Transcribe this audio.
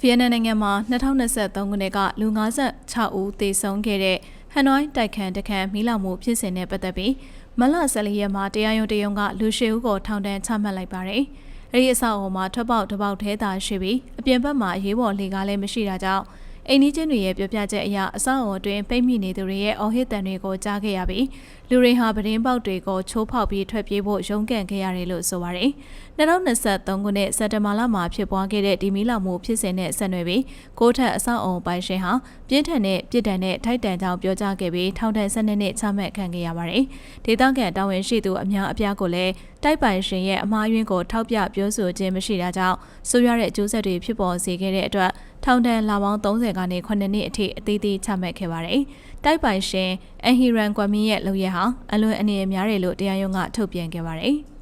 ဗီယက်နမ်နိုင်ငံမှာ2023ခုနှစ်ကလူ56ဦးသေဆုံးခဲ့တဲ့ဟန်နွိုင်းတိုက်ခန်းတခန်းမီးလောင်မှုဖြစ်စဉ်နဲ့ပတ်သက်ပြီးမလ14ရက်မှာတရားရုံးတရုံကလူရှေဦးကိုထောင်ဒဏ်ချမှတ်လိုက်ပါတယ်။အဲဒီအဆောက်အအုံမှာထွက်ပေါက်တစ်ပေါက်ထဲသာရှိပြီးအပြင်ဘက်မှာအရေးပေါ်လေကားလည်းမရှိတာကြောင့် အိမ်နီးချင်းတွေရဲ့ပြောပြချက်အရအဆောက်အအုံအတွင်းပိတ်မိနေသူတွေရဲ့အော်ဟစ်တန်တွေကိုကြားခဲ့ရပြီးလူတွေဟာပဒင်းပေါက်တွေကိုချိုးဖောက်ပြီးထွက်ပြေးဖို့ရုန်းကန်ခဲ့ရတယ်လို့ဆိုပါတယ်။2023ခုနှစ်စက်တဘာလမှာဖြစ်ပွားခဲ့တဲ့ဒီမီလောင်မှုဖြစ်စဉ်နဲ့ဆက်နွယ်ပြီးကိုထက်အဆောက်အအုံပိုင်ရှင်ဟာပြင်းထန်တဲ့ပြစ်ဒဏ်နဲ့ထိုက်တန်ကြောင်းပြောကြားခဲ့ပြီးထောင်ဒဏ်12နှစ်ချမှတ်ခံခဲ့ရပါတယ်။ဒေသခံတာဝန်ရှိသူအများအပြားကိုလည်းတိုက်ပိုင်ရှင်ရဲ့အမှားယွင်းကိုထောက်ပြပြောဆိုခြင်းမရှိတာကြောင့်ဆိုးရွားတဲ့အကျိုးဆက်တွေဖြစ်ပေါ်စေခဲ့တဲ့အတွက် ထောင်ဒဏ်လာပေါင်း30ကနေ9နှစ်အထိအသေးသေးချမှတ်ခဲ့ပါတယ်။တိုက်ပိုင်ရှင်အဟီရန်ကွမ်မီရဲ့လုပ်ရဟာအလွန်အနေအများတယ်လို့တရားရုံးကထုတ်ပြန်ခဲ့ပါတယ်။